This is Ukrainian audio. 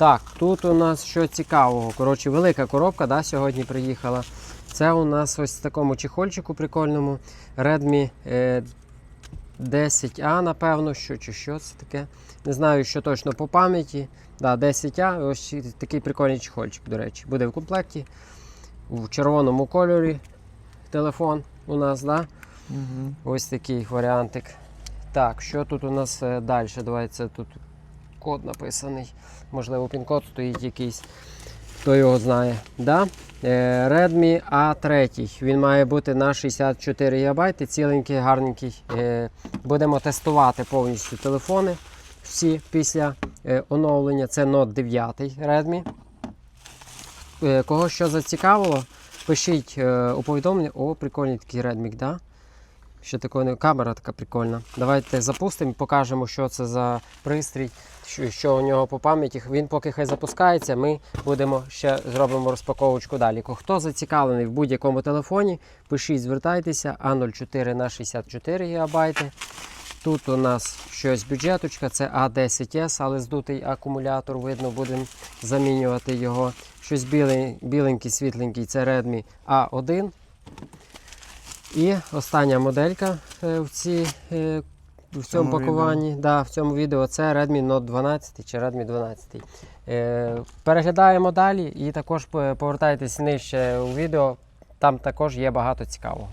Так, тут у нас що цікавого. Коротше, велика коробка да, сьогодні приїхала. Це у нас ось в такому чехольчику прикольному. Redmi е, 10A, напевно, що чи що це таке. Не знаю, що точно по пам'яті. Да, 10А, ось такий прикольний чехольчик, до речі. Буде в комплекті. В червоному кольорі телефон у нас, да? Угу. Ось такий варіантик. Так, що тут у нас далі? Давайте тут код написаний. Можливо, пін-код стоїть якийсь. Хто його знає. Да? Е, Redmi A3. Він має бути на 64 ГБ. Ціленький, гарненький. Е, Будемо тестувати повністю телефони. Всі після е, оновлення. Це Note 9 Redmi. Кого що зацікавило, пишіть у повідомлення. О, прикольний такий Redmi, да? Ще такої не камера така прикольна. Давайте запустимо, покажемо, що це за пристрій, що, що у нього по пам'яті. Він поки хай запускається, ми будемо ще зробимо розпаковочку далі. Хто зацікавлений в будь-якому телефоні, пишіть, звертайтеся, А04 на 64 ГБ. Тут у нас щось бюджеточка, це А10С, але здутий акумулятор, видно, будемо замінювати його. Щось білий, біленький, світленький, це Redmi A1. І остання моделька е, в, ці, е, в цьому цьому пакуванні, да, в цьому відео це Redmi Note 12 чи Redmi 12. Е, Переглядаємо далі і також повертайтесь нижче у відео, там також є багато цікавого.